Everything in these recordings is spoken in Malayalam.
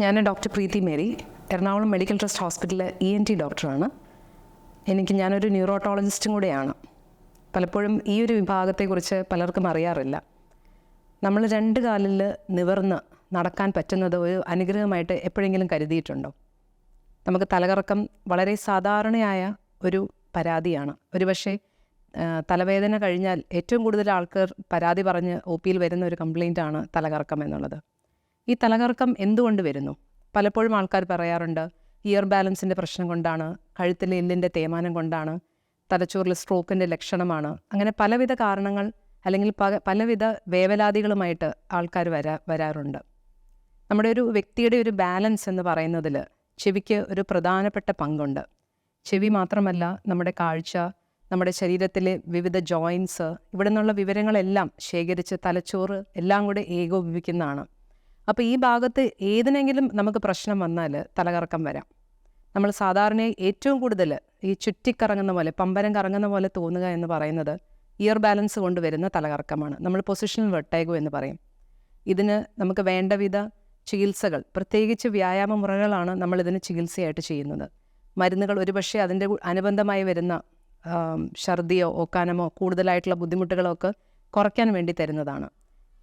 ഞാൻ doctor Preethi Mary Ernakulam medical trust ഹോസ്പിറ്റലിലെ ഇ എൻ ടി ഡോക്ടറാണ്. എനിക്ക് ഞാനൊരു ന്യൂറോട്ടോളജിസ്റ്റും കൂടെയാണ്. പലപ്പോഴും ഈ ഒരു വിഭാഗത്തെക്കുറിച്ച് പലർക്കും അറിയാറില്ല. നമ്മൾ രണ്ട് കാലിൽ നിവർന്ന് നടക്കാൻ പറ്റുന്നത് ഒരു അനുഗ്രഹമായിട്ട് എപ്പോഴെങ്കിലും കരുതിയിട്ടുണ്ടോ? നമുക്ക് തലകറക്കം വളരെ സാധാരണയായ ഒരു പരാതിയാണ്. ഒരുപക്ഷെ പക്ഷേ തലവേദന കഴിഞ്ഞാൽ ഏറ്റവും കൂടുതൽ ആൾക്കാർ പരാതി പറഞ്ഞ് ഒ പിയിൽ വരുന്ന ഒരു കംപ്ലയിന്റാണ് തലകറക്കം എന്നുള്ളത്. ഈ തലകറക്കം എന്തുകൊണ്ട് വരുന്നു? പലപ്പോഴും ആൾക്കാർ പറയാറുണ്ട് ഇയർ ബാലൻസിന്റെ പ്രശ്നം കൊണ്ടാണ് കഴുത്തിലെ എല്ലിന്റെ തേയ്മാനം കൊണ്ടാണ് തലച്ചോറിൽ സ്ട്രോക്കിന്റെ ലക്ഷണമാണ്. അങ്ങനെ പലവിധ കാരണങ്ങൾ അല്ലെങ്കിൽ പലവിധ വേവലാതികളുമായിട്ട് ആൾക്കാർ വരാ വരാറുണ്ട്. നമ്മുടെ ഒരു വ്യക്തിയുടെ ഒരു ബാലൻസ് എന്ന് പറയുന്നതിൽ ചെവിക്ക് ഒരു പ്രധാനപ്പെട്ട പങ്കുണ്ട്. ചെവി മാത്രമല്ല നമ്മുടെ കാഴ്ച നമ്മുടെ ശരീരത്തിലെ വിവിധ ജോയിൻസ് ഇവിടെ നിന്നുള്ള വിവരങ്ങളെല്ലാം ശേഖരിച്ച് തലച്ചോറ് എല്ലാം കൂടെ ഏകോപിപ്പിക്കുന്നതാണ്. അപ്പോൾ ഈ ഭാഗത്ത് ഏതിനെങ്കിലും നമുക്ക് പ്രശ്നം വന്നാൽ തലകറക്കം വരാം. നമ്മൾ സാധാരണ ഏറ്റവും കൂടുതൽ ഈ ചുറ്റിക്കറങ്ങുന്ന പോലെ പമ്പരം കറങ്ങുന്ന പോലെ തോന്നുക എന്ന് പറയുന്നത് ഇയർ ബാലൻസ് കൊണ്ട് വരുന്ന തലകറക്കമാണ്. നമ്മൾ പൊസിഷണൽ വെട്ടേഗോ എന്ന് പറയും. ഇതിന് നമുക്ക് വേണ്ടവിധ ചികിത്സകൾ പ്രത്യേകിച്ച് വ്യായാമ മുറകളാണ് നമ്മളിതിന് ചികിത്സയായിട്ട് ചെയ്യുന്നത്. മരുന്നുകൾ ഒരുപക്ഷെ അതിന്റെ അനുബന്ധമായി വരുന്ന ഛർദിയോ ഓക്കാനമോ കൂടുതലായിട്ടുള്ള ബുദ്ധിമുട്ടുകളോ ഒക്കെ കുറയ്ക്കാൻ വേണ്ടി തരുന്നതാണ്.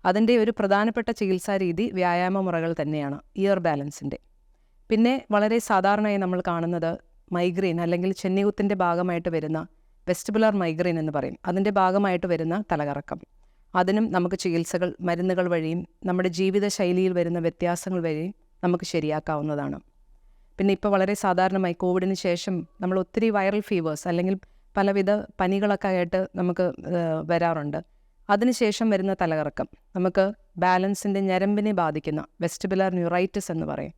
അതിന്റെ ഒരു പ്രധാനപ്പെട്ട ചികിത്സാ രീതി വ്യായാമ മുറകൾ തന്നെയാണ് ഇയർ ബാലൻസിന്റെ പിന്നെ വളരെ സാധാരണയായി നമ്മൾ കാണുന്നത് മൈഗ്രെയിൻ അല്ലെങ്കിൽ ചെന്നികുത്തിന്റെ ഭാഗമായിട്ട് വരുന്ന വെസ്റ്റിബുലർ മൈഗ്രെയിൻ എന്ന് പറയും. അതിന്റെ ഭാഗമായിട്ട് വരുന്ന തലകറക്കം. അതിനും നമുക്ക് ചികിത്സകൾ മരുന്നുകൾ വഴിയും നമ്മുടെ ജീവിതശൈലിയിൽ വരുന്ന വ്യത്യാസങ്ങൾ വഴിയും നമുക്ക് ശരിയാക്കാവുന്നതാണ്. പിന്നെ ഇപ്പോൾ വളരെ സാധാരണമായി കോവിഡിന് ശേഷം നമ്മൾ ഒത്തിരി വൈറൽ ഫീവേഴ്സ് അല്ലെങ്കിൽ പലവിധ പനികളൊക്കെ ആയിട്ട് നമുക്ക് വരാറുണ്ട്. അതിനുശേഷം വരുന്ന തലകറക്കം. നമുക്ക് ബാലൻസിന്റെ ഞരമ്പിനെ ബാധിക്കുന്ന വെസ്റ്റിബുലർ ന്യൂറൈറ്റിസ് എന്ന് പറയും.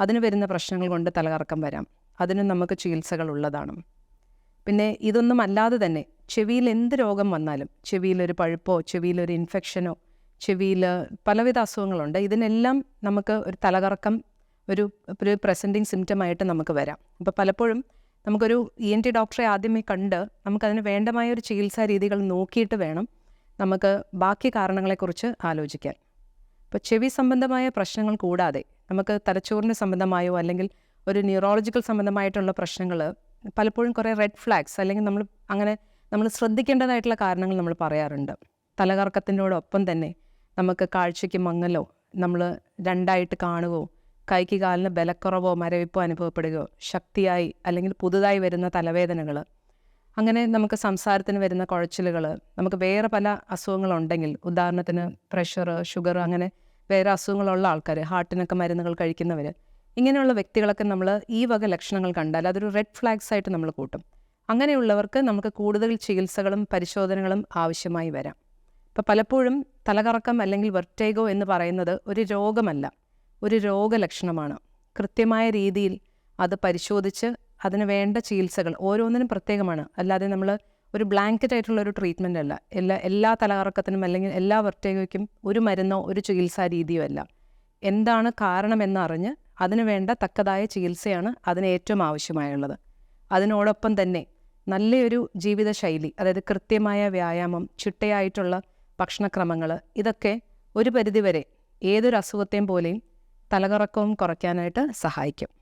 അതിന് വരുന്ന പ്രശ്നങ്ങൾ കൊണ്ട് തലകറക്കം വരാം. അതിനും നമുക്ക് ചികിത്സകൾ ഉള്ളതാണ്. പിന്നെ ഇതൊന്നും അല്ലാതെ തന്നെ ചെവിയിൽ എന്ത് രോഗം വന്നാലും ചെവിയിലൊരു പഴുപ്പോ ചെവിയിലൊരു ഇൻഫെക്ഷനോ ചെവിയിൽ പലവിധ അസുഖങ്ങളുണ്ട്. ഇതിനെല്ലാം നമുക്ക് ഒരു തലകറക്കം ഒരു ഒരു പ്രസന്റിങ് സിംറ്റമായിട്ട് നമുക്ക് വരാം. അപ്പോൾ പലപ്പോഴും നമുക്കൊരു ഇ എൻ ടി ഡോക്ടറെ ആദ്യമേ കണ്ട് നമുക്കതിന് വേണ്ടമായ ഒരു ചികിത്സാ രീതികൾ നോക്കിയിട്ട് വേണം. നമുക്ക് ബാക്കി കാരണങ്ങളെക്കുറിച്ച് ആലോചിക്കാം. ഇപ്പോൾ ചെവി സംബന്ധമായ പ്രശ്നങ്ങൾ കൂടാതെ നമുക്ക് തലച്ചോറിന് സംബന്ധമായോ അല്ലെങ്കിൽ ഒരു ന്യൂറോളജിക്കൽ സംബന്ധമായിട്ടുള്ള പ്രശ്നങ്ങൾ പലപ്പോഴും കുറേ റെഡ് ഫ്ലാഗ്സ് അല്ലെങ്കിൽ നമ്മൾ അങ്ങനെ നമ്മൾ ശ്രദ്ധിക്കേണ്ടതായിട്ടുള്ള കാരണങ്ങൾ നമ്മൾ പറയാറുണ്ട്. തലകറക്കത്തിനോടൊപ്പം തന്നെ നമുക്ക് കാഴ്ചയ്ക്ക് മങ്ങലോ നമ്മൾ രണ്ടായിട്ട് കാണുകയോ കൈക്ക് കാലിന് ബലക്കുറവോ മരവിപ്പോ അനുഭവപ്പെടുകയോ ശക്തിയായി അല്ലെങ്കിൽ പുതുതായി വരുന്ന തലവേദനകൾ അങ്ങനെ നമുക്ക് സംസാരത്തിന് വരുന്ന കുഴച്ചിലുകൾ നമുക്ക് വേറെ പല അസുഖങ്ങളുണ്ടെങ്കിൽ ഉദാഹരണത്തിന് പ്രഷർ ഷുഗർ അങ്ങനെ വേറെ അസുഖങ്ങളുള്ള ആൾക്കാർ ഹാർട്ടിനൊക്കെ മരുന്നുകൾ കഴിക്കുന്നവർ ഇങ്ങനെയുള്ള വ്യക്തികളൊക്കെ നമ്മൾ ഈ വക ലക്ഷണങ്ങൾ കണ്ടാൽ അതൊരു റെഡ് ഫ്ലാഗ്സ് ആയിട്ട് നമ്മൾ കൂട്ടും. അങ്ങനെയുള്ളവർക്ക് നമുക്ക് കൂടുതൽ ചികിത്സകളും പരിശോധനകളും ആവശ്യമായി വരാം. ഇപ്പോൾ പലപ്പോഴും തലകറക്കം അല്ലെങ്കിൽ വെർട്ടേഗോ എന്ന് പറയുന്നത് ഒരു രോഗമല്ല ഒരു രോഗലക്ഷണമാണ്. കൃത്യമായ രീതിയിൽ അത് പരിശോധിച്ച് അതിന് വേണ്ട ചികിത്സകൾ ഓരോന്നിനും പ്രത്യേകമാണ്. അല്ലാതെ നമ്മൾ ഒരു ബ്ലാങ്കറ്റ് ആയിട്ടുള്ള ഒരു ട്രീറ്റ്മെന്റ് അല്ല. എല്ലാ എല്ലാ തലകറക്കത്തിനും അല്ലെങ്കിൽ എല്ലാ വെർട്ടേഗോയ്ക്കും ഒരു മരുന്നോ ഒരു ചികിത്സാ രീതിയോ അല്ല. എന്താണ് കാരണമെന്നറിഞ്ഞ് അതിന് വേണ്ട തക്കതായ ചികിത്സയാണ് അതിന് ഏറ്റവും ആവശ്യമായുള്ളത്. അതിനോടൊപ്പം തന്നെ നല്ലൊരു ജീവിതശൈലി അതായത് കൃത്യമായ വ്യായാമം ചിട്ടയായിട്ടുള്ള ഭക്ഷണക്രമങ്ങൾ ഇതൊക്കെ ഒരു പരിധിവരെ ഏതൊരു അസുഖത്തെയും പോലെയും തലകറക്കവും കുറയ്ക്കാനായിട്ട് സഹായിക്കും.